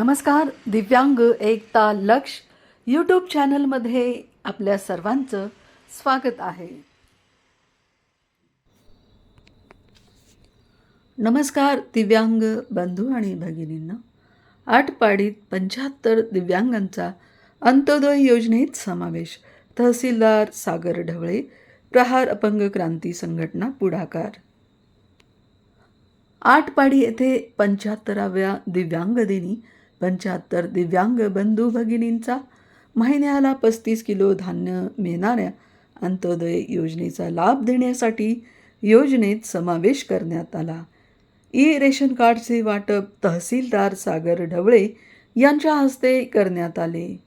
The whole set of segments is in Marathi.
नमस्कार दिव्यांग एकता लक्ष यूट्यूब चॅनलमध्ये आपल्या सर्वांचं स्वागत आहे. नमस्कार दिव्यांग बंधू आणि भगिनींना. आटपाडीत पंच्याहत्तर दिव्यांगांचा अंत्योदय योजनेत समावेश. तहसीलदार सागर ढवळे प्रहार अपंग क्रांती संघटना पुढाकार. आटपाडी येथे पंच्याहत्तराव्या दिव्यांग दिनी पंच्याहत्तर दिव्यांग बंधू भगिनींचा महिन्याला पस्तीस किलो धान्य मिळणाऱ्या अंत्योदय योजनेचा लाभ देण्यासाठी योजनेत समावेश करण्यात आला. ई रेशन कार्डचे वाटप तहसीलदार सागर ढवळे यांच्या हस्ते करण्यात आले.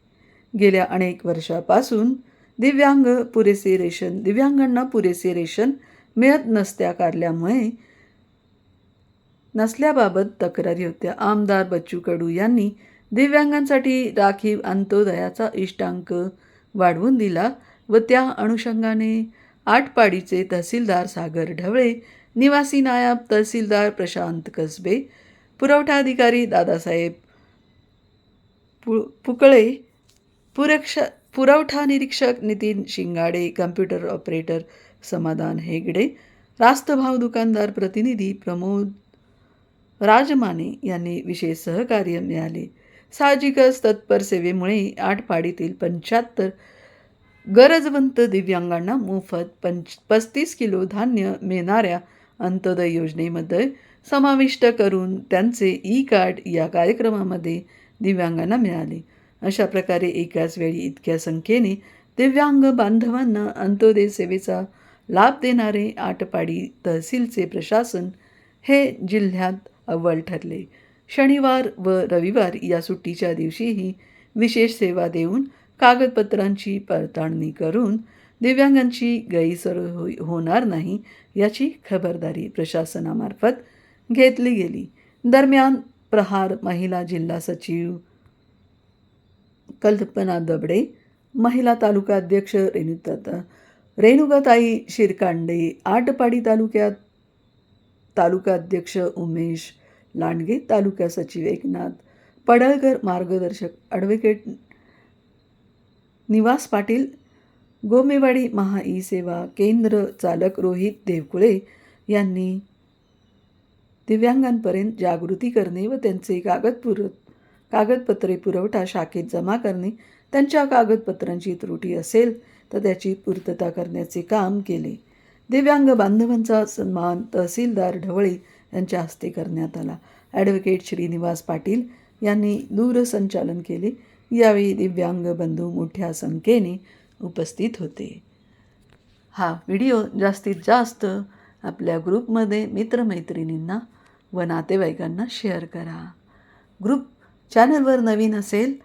गेल्या अनेक वर्षापासून दिव्यांग पुरेसे रेशन दिव्यांगांना पुरेसे रेशन मिळत नसत्या कारल्यामुळे नसल्याबाबत तक्रारी होत्या. आमदार बच्चू कडू यांनी दिव्यांगांसाठी राखीव अंत्योदयाचा इष्टांक वाढवून दिला व त्या अनुषंगाने आटपाडीचे तहसीलदार सागर ढवळे निवासी नायब तहसीलदार प्रशांत कसबे पुरवठा अधिकारी दादासाहेब पु पुकळे पुरक्ष पुरवठा निरीक्षक नितीन शिंगाडे कम्प्युटर ऑपरेटर समाधान हेगडे रास्तभाव दुकानदार प्रतिनिधी प्रमोद राजमाने यांनी विशेष सहकार्य मिळाले. साहजिकच तत्पर सेवेमुळे आठपाडीतील पंच्याहत्तर गरजवंत दिव्यांगांना मोफत पंच पस्तीस किलो धान्य मिळणाऱ्या अंत्योदय योजनेमध्ये समाविष्ट करून त्यांचे ई कार्ड या कार्यक्रमामध्ये दिव्यांगांना मिळाले. अशा प्रकारे एकाच वेळी इतक्या संख्येने दिव्यांग बांधवांना अंत्योदय सेवेचा लाभ देणारे आटपाडी तहसीलचे प्रशासन हे जिल्ह्यात अव्वल ठरले. शनिवार व रविवार या सुट्टीच्या दिवशीही विशेष सेवा देऊन कागदपत्रांची पडताळणी करून दिव्यांगांची गैरसोय हो होणार नाही याची खबरदारी प्रशासनामार्फत घेतली गेली. दरम्यान प्रहार महिला जिल्हा सचिव कल्पना दबडे महिला तालुका अध्यक्ष रेणुता रेणुकाताई शिरकांडे आटपाडी तालुक्यात तालुका अध्यक्ष उमेश लांडगे तालुका सचिव एकनाथ पडळकर मार्गदर्शक ॲडव्होकेट निवास पाटील गोमेवाडी महा ई सेवा केंद्र चालक रोहित देवकुळे यांनी दिव्यांगांपर्यंत जागृती करणे व त्यांचे कागदपुर कागदपत्रे पुरवठा शाखेत जमा करणे. त्यांच्या कागदपत्रांची त्रुटी असेल तर त्याची पूर्तता करण्याचे काम केले. दिव्यांग बांधवांचा सन्मान तहसीलदार ढवळी यांच्या हस्ते करण्यात आला. ॲडव्होकेट श्रीनिवास पाटील यांनी दूरसंचालन केले. यावेळी दिव्यांग बंधू मोठ्या संख्येने उपस्थित होते. हा व्हिडिओ जास्तीत जास्त आपल्या ग्रुपमध्ये मित्रमैत्रिणींना व नातेवाईकांना शेअर करा. ग्रुप चॅनलवर नवीन असेल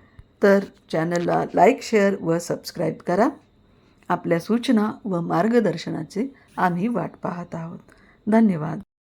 तर चॅनलला लाईक शेअर व सबस्क्राईब करा. आपल्या सूचना व मार्गदर्शनाचे आम्ही वाट पाहत आहोत. धन्यवाद.